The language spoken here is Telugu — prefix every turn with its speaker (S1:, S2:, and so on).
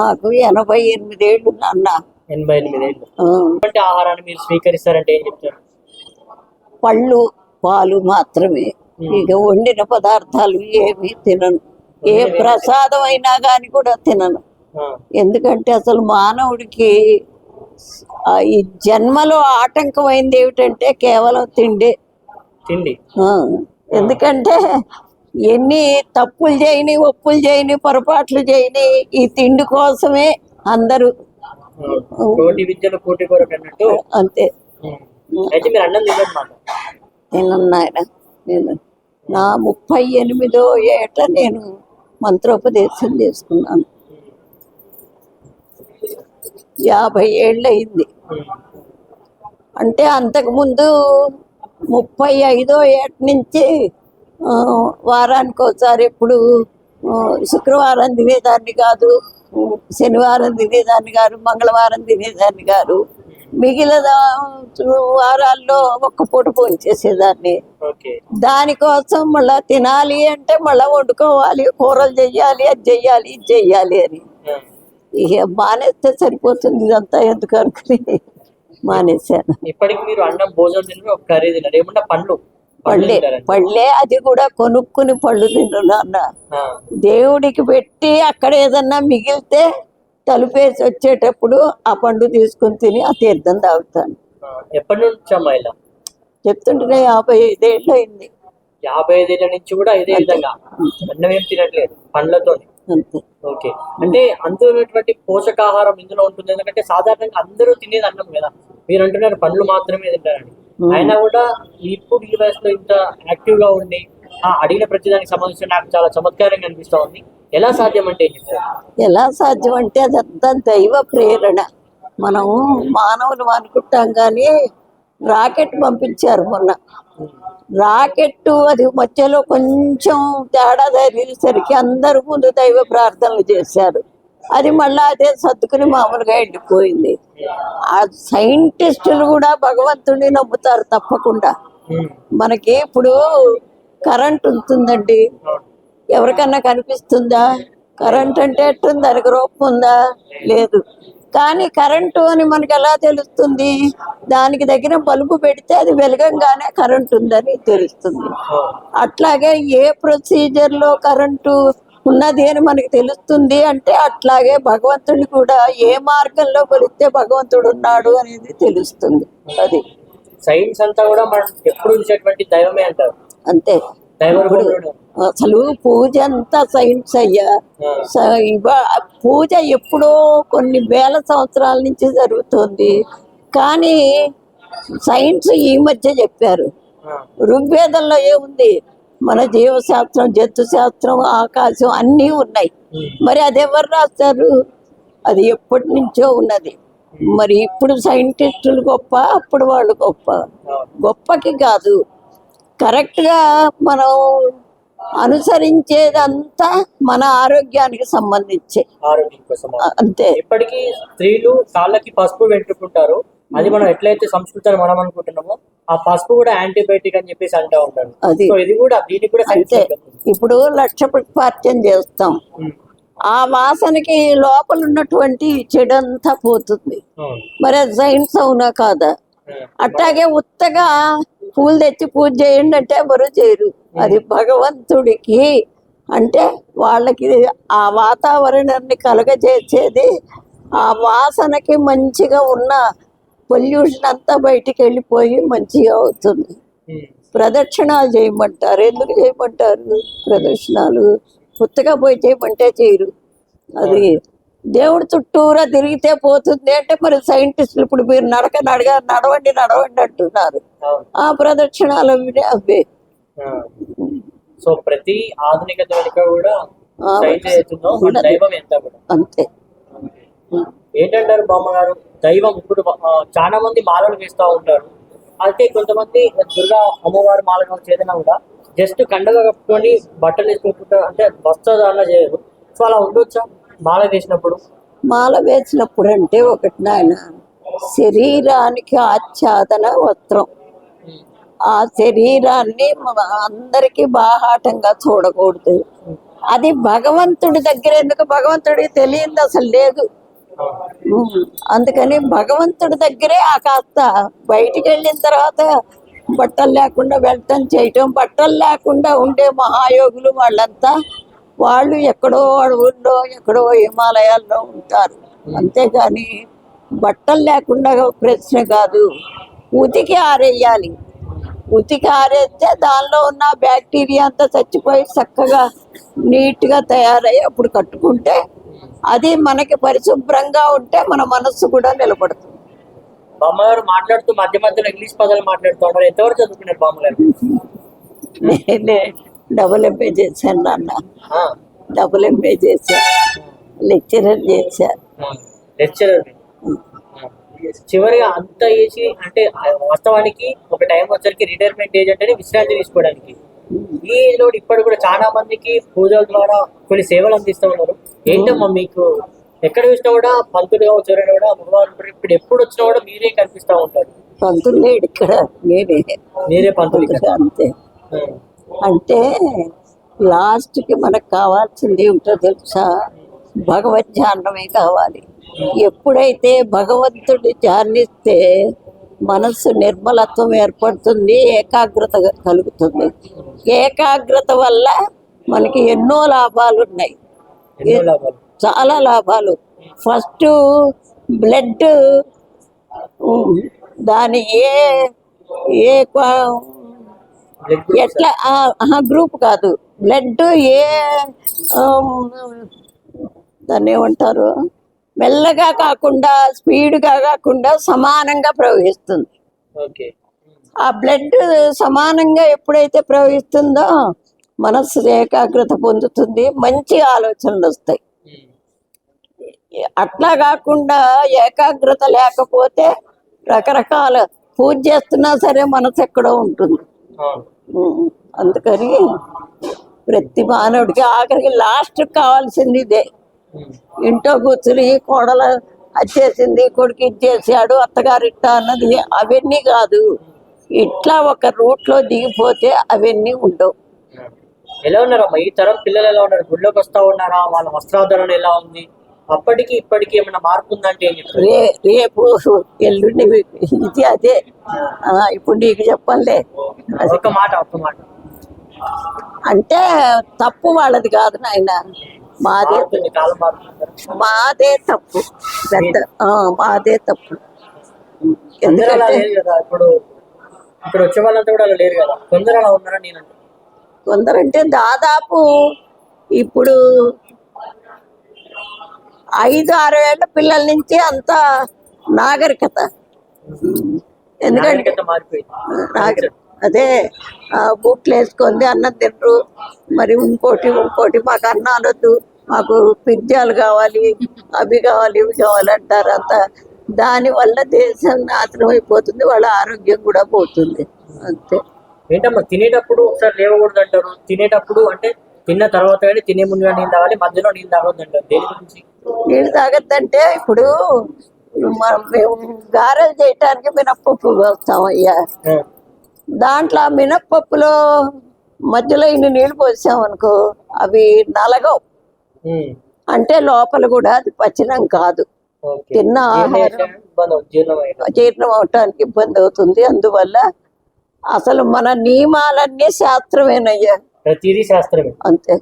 S1: నాకు ఎనభై ఎనిమిదేళ్ళు నాన్న.
S2: ఎనభై ఎనిమిది ఏళ్ళు ఎటువంటి ఆహారాన్ని మీరు స్వీకరిస్తారంటే ఏం చెప్తారు?
S1: పళ్ళు పాలు మాత్రమే. ఇక వండిన పదార్థాలు ఏమీ తినను. ఏ ప్రసాదం అయినా కానీ కూడా తినను. ఎందుకంటే అసలు మానవుడికి ఈ జన్మలో ఆటంకమైంది ఏమిటంటే కేవలం తిండే.
S2: తిండి.
S1: ఎందుకంటే ఎన్ని తప్పులు చేయని ఒప్పులు చేయని పొరపాట్లు చేయని ఈ తిండి కోసమే అందరూ. అంతే. నేనన్నాయన నేను నా ముప్పై ఎనిమిదో ఏట నేను మంత్రోపదేశం చేసుకున్నాను. యాభై ఏళ్ళు అయింది అంటే అంతకుముందు ముప్పై ఐదో ఏట నుంచి వారానికి ఒకసారి ఎప్పుడు శుక్రవారం తినేదాన్ని కాదు శనివారం తినేదాన్ని కాదు మంగళవారం తినేదాన్ని కాదు. మిగిలిన వారాల్లో ఒక్క పూట చేసేదాన్ని.
S2: ఓకే.
S1: దానికోసం మళ్ళా తినాలి అంటే మళ్ళా వండుకోవాలి కూరలు చెయ్యాలి అది చెయ్యాలి ఇది చెయ్యాలి అని. ఇక మానేస్తే సరిపోతుంది ఇదంతా ఎందుకు అనుకుని మానేశాను.
S2: ఇప్పటికి మీరు అన్నం భోజనం తినరు ఒక కర్రీ తినరు. ఏమన్నా పండ్లు?
S1: పళ్ళే
S2: తింటారండి.
S1: పళ్ళే అది కూడా కొనుక్కుని పళ్ళు
S2: ఆ,
S1: దేవుడికి పెట్టి అక్కడ ఏదన్నా మిగిలితే తలుపేసి వచ్చేటప్పుడు ఆ పండు తీసుకుని తిని ఆ తీర్థం తాగుతాను.
S2: ఎప్పటి నుంచి అమ్మా ఇలా?
S1: చెప్తుంటేనే యాభై ఐదేళ్ళు అయింది.
S2: యాభై ఐదేళ్ళ నుంచి కూడా ఇదే విధంగా? అన్నం ఏం తినట్లేదు పండ్లతో ఓకే. అంటే అందులో ఉన్నటువంటి పోషకాహారం ఇందులో ఉంటుంది. ఎందుకంటే సాధారణంగా అందరూ తినేది అన్నం కదా. మీరు అంటున్నారు పండ్లు మాత్రమే తింటారని. అయినా కూడా ఇప్పుడు ఈ వయసులో ఇంత యాక్టివ్గా ఉండి ఆ అడిగిన ప్రతిదానికి సంబంధించి నాకు చాలా చమత్కారంగా అనిపిస్తా ఉంది. ఎలా సాధ్యం అంటే
S1: ఎలా సాధ్యం అంటే అదంతా దైవ ప్రేరణ. మనం మానవులు అనుకుంటాం కానీ రాకెట్ పంపించారు మొన్న. రాకెట్ అది మధ్యలో కొంచెం తేడా తగిలేసరికి అందరూ ముందు దైవ ప్రార్థనలు చేశారు. అది మళ్ళీ అదే సర్దుకుని మామూలుగా ఎండిపోయింది. ఆ సైంటిస్టులు కూడా భగవంతుడిని నమ్ముతారు తప్పకుండా. మనకి ఇప్పుడు కరెంట్ ఉంటుందండి. ఎవరికన్నా కనిపిస్తుందా? కరెంట్ అంటే ఎట్టుంది? దానికి రూపం ఉందా? లేదు. కానీ కరెంటు అని మనకి ఎలా తెలుస్తుంది? దానికి దగ్గర బల్బు పెడితే అది వెలగంగానే కరెంట్ ఉందని తెలుస్తుంది. అట్లాగే ఏ ప్రొసీజర్లో కరెంటు ఉన్నది అని మనకి తెలుస్తుంది అంటే అట్లాగే భగవంతుడిని కూడా ఏ మార్గంలో కొలిస్తే భగవంతుడు ఉన్నాడు అనేది తెలుస్తుంది. అది.
S2: సైన్స్ అంతా కూడా మనం ఎప్పుడు చూసేటువంటి దైవమే అంటారు.
S1: అంతే. అసలు పూజ అంతా సైన్స్ అయ్యా. పూజ ఎప్పుడో కొన్ని వేల సంవత్సరాల నుంచి జరుగుతుంది. కానీ సైన్స్ ఈ మధ్య చెప్పారు. ఋగ్వేదంలో ఏముంది? మన జీవశాస్త్రం జంతు శాస్త్రం ఆకాశం అన్నీ ఉన్నాయి. మరి అది ఎవరు రాస్తారు? అది ఎప్పటి నుంచో ఉన్నది. మరి ఇప్పుడు సైంటిస్టులు గొప్ప అప్పుడు వాళ్ళు గొప్ప. గొప్పకి కాదు. కరెక్ట్గా మనం అనుసరించేదంతా మన ఆరోగ్యానికి సంబంధించి. అంతే.
S2: ఇప్పటికీ స్త్రీలు కాళ్ళకి పసుపు పెట్టుకుంటారు. అది మనం ఎట్లయితే సంస్కృతి అని మనం అనుకుంటున్నామో ఆ పసుపు కూడా యాంటీబయాటిక్ అని చెప్పేసి అంటూ ఉంటారు.
S1: అది.
S2: సో ఇది కూడా దీనికి కూడా
S1: అంతే. ఇప్పుడు లక్ష పాఠ్యం చేస్తాం. ఆ వాసనకి లోపల ఉన్నటువంటి చెడంతా పోతుంది. మరి అది సైన్స్ అవునా కాదా? అట్లాగే ఉత్తగా పూలు తెచ్చి పూజ చేయండి అంటే ఎవరు చేయరు. అది భగవంతుడికి అంటే వాళ్ళకి ఆ వాతావరణాన్ని కలగజేసేది ఆ వాసనకి మంచిగా ఉన్న పొల్యూషన్ అంతా బయటికి వెళ్ళిపోయి మంచిగా అవుతుంది. ప్రదక్షిణాలు చేయమంటారు. ఎందుకు చేయమంటారు? ప్రదక్షిణాలు కొత్తగా పోయి చేయమంటే చేయరు. అది దేవుడు చుట్టూరా తిరిగితే పోతుంది అంటే మరి సైంటిస్టులు ఇప్పుడు మీరు నడక నడగా నడవండి నడవండి అంటున్నారు. ఆ ప్రదక్షిణాలు అవి.
S2: సో ప్రతి ఆధునికత వెనుక కూడా
S1: ఆ,
S2: సైన్స్ ఏతుందో మన
S1: ఉన్నది.
S2: దైవం ఎంత కూడా.
S1: అంతే.
S2: ఏంటంటారు బామ్మగారు? దైవం ఇప్పుడు చాలా మంది మాలలు వేస్తూ ఉంటారు. అయితే కొంతమంది దుర్గా అమ్మవారి మాల కావచ్చు కూడా జస్ట్ కండగ కప్పుకొని బట్టలు వేసుకుంటుంటారు అంటే వస్త్రధారణ చేయరు. సో అలా ఉండొచ్చా మాల వేసినప్పుడు?
S1: మాల వేసినప్పుడు అంటే ఒకటి నాయన శరీరానికి ఆచ్ఛాదన వస్త్రం. ఆ శరీరాన్ని అందరికి అందరికీ బాహాటంగా చూడకూడదు. అది భగవంతుడి దగ్గర ఎందుకు భగవంతుడికి తెలియదు అసలు లేదు. అందుకని భగవంతుడి దగ్గరే ఆ కాస్త బయటికి వెళ్ళిన తర్వాత బట్టలు లేకుండా వెళ్ళటం చేయటం బట్టలు లేకుండా ఉండే మహాయోగులు వాళ్ళంతా వాళ్ళు ఎక్కడో అడవుల్లో ఎక్కడో హిమాలయాల్లో ఉంటారు. అంతేగాని బట్టలు లేకుండా ప్రశ్న కాదు. ఉతికి ఆరేయాలి. ఉతికి ఆరేస్తే దానిలో ఉన్న బ్యాక్టీరియా అంతా చచ్చిపోయి చక్కగా నీట్గా తయారయ్యి అప్పుడు కట్టుకుంటే అది మనకి పరిశుభ్రంగా ఉంటే మన మనస్సు కూడా నిలబడుతుంది.
S2: బామ్మగారు మాట్లాడుతూ మధ్య మధ్యలో ఇంగ్లీష్ పదాలు మాట్లాడుతూ ఉంటారు ఎంతవరకు చదువుకున్నారు బామ్మగారు?
S1: నేనే డబుల్ ఎంఏ చేశాను నాన్న. డబుల్ ఎంఏ చేశాను లెక్చరర్ చేశాను
S2: లెక్చరర్ చివరిగా అంత ఏజ్ అంటే వాస్తవానికి ఒక టైం వచ్చరికి రిటైర్మెంట్ ఏజ్ అంటేనే విశ్రాంతి తీసుకోవడానికి. ఈ ఏజ్లో ఇప్పటి కూడా చాలా మందికి పూజల ద్వారా కొన్ని సేవలు అందిస్తూ ఉన్నారు. ఏంటమ్మా మీకు ఎక్కడ చూసినా కూడా పంతులు కావచ్చు ఎవరైనా కూడా అమ్మవారు. ఇప్పుడు ఎప్పుడు వచ్చినా కూడా మీరే కనిపిస్తూ ఉంటారు.
S1: పంతులు లేడు ఇక్కడ నేనే.
S2: మీరే పంతులు ఇక్కడ.
S1: అంతే. అంటే లాస్ట్కి మనకు కావాల్సింది ఏమిటో తెలుసా? భగవద్ ధ్యానమే కావాలి. ఎప్పుడైతే భగవంతుడి ధ్యానిస్తే మనస్సు నిర్మలత్వం ఏర్పడుతుంది ఏకాగ్రత కలుగుతుంది. ఏకాగ్రత వల్ల మనకి ఎన్నో లాభాలు ఉన్నాయి. చాలా లాభాలు. ఫస్ట్ బ్లడ్ దాని ఏ ఏ ఎట్లా గ్రూప్ కాదు. బ్లడ్ ఏ దాన్ని ఏమంటారు? మెల్లగా కాకుండా స్పీడ్గా కాకుండా సమానంగా ప్రవహిస్తుంది.
S2: ఓకే.
S1: ఆ బ్లడ్ సమానంగా ఎప్పుడైతే ప్రవహిస్తుందో మనస్సు ఏకాగ్రత పొందుతుంది మంచి ఆలోచనలు వస్తాయి. అట్లా కాకుండా ఏకాగ్రత లేకపోతే రకరకాల పూజ చేస్తున్నా సరే మనసు ఎక్కడో ఉంటుంది అందుకని ప్రతి మానవుడికి ఆఖరికి లాస్ట్ కావాల్సింది ఇదే. ఇంట్లో కూర్చుని కోడలు వచ్చేసింది కొడుకు ఇచ్చేసాడు అత్తగారు ఇట్టా అన్నది అవన్నీ కాదు ఇట్లా ఒక రూట్లో దిగిపోతే అవన్నీ ఉండవు.
S2: ఎలా ఉన్నారమ్మా? ఈ తరం పిల్లలు ఎలా ఉన్నారు? గుళ్ళోకి వస్తా ఉన్నారా? వాళ్ళ వస్త్రాధరణ ఎలా ఉంది? అప్పటికి ఇప్పటికి ఏమైనా మార్పు ఉందంటే
S1: రే రేపు ఎల్లుండి ఇది అదే. ఇప్పుడు నీకు చెప్పలే
S2: ఒక్క మాట ఒక్క మాట.
S1: అంటే తప్పు వాళ్ళది కాదు నాయన. మాదే మాదే తప్పు. పెద్ద ఆ, మాదే తప్పు. ఎందుకంటే
S2: ఇప్పుడు ఇక్కడ వచ్చే వాళ్ళంతా కూడా అలా లేరు కదా. కొందరు అలా ఉన్నారని నేను అంటున్నాను.
S1: కొందరంటే దాదాపు ఇప్పుడు ఐదు ఆరు ఏళ్ళ పిల్లల నుంచి అంత నాగరికత. ఎందుకంటే
S2: నాగరికత
S1: అదే ఆ, బూట్లు వేసుకుంది అన్నం తినరు. మరి ఇంకోటి ఇంకోటి మాకు అన్నాలు వద్దు మాకు పిజ్జాలు కావాలి అవి కావాలి ఇవి కావాలి అంటారు అంత. దానివల్ల దేశం నాశనం అయిపోతుంది వాళ్ళ ఆరోగ్యం కూడా పోతుంది. అంతే.
S2: ఏంటమ్మా తినేటప్పుడు ఒకసారి లేవకూడదు అంటారు తినేటప్పుడు అంటే తిన్న తర్వాత కానీ తినే ముందుగా నీళ్ళు తాగాలి మధ్యలో నీళ్ళు తాగొద్దు అంటారు దేని గురించి?
S1: నీళ్ళు తాగద్దంటే ఇప్పుడు మేము గారెలు చేయటానికి మినప్పప్పు పోస్తాం అయ్యా దాంట్లో మినప్పప్పులో మధ్యలో ఇన్ని నీళ్ళు పోసాం అనుకో అవి నలగవు. అంటే లోపల కూడా అది పచనం కాదు. తిన్న ఆహారం
S2: జీర్ణం
S1: అవటానికి ఇబ్బంది అవుతుంది. అందువల్ల అసలు మన నియమాలన్నీ శాస్త్రమేనయ్యా.
S2: ప్రతిదీ శాస్త్రమే.
S1: అంతే.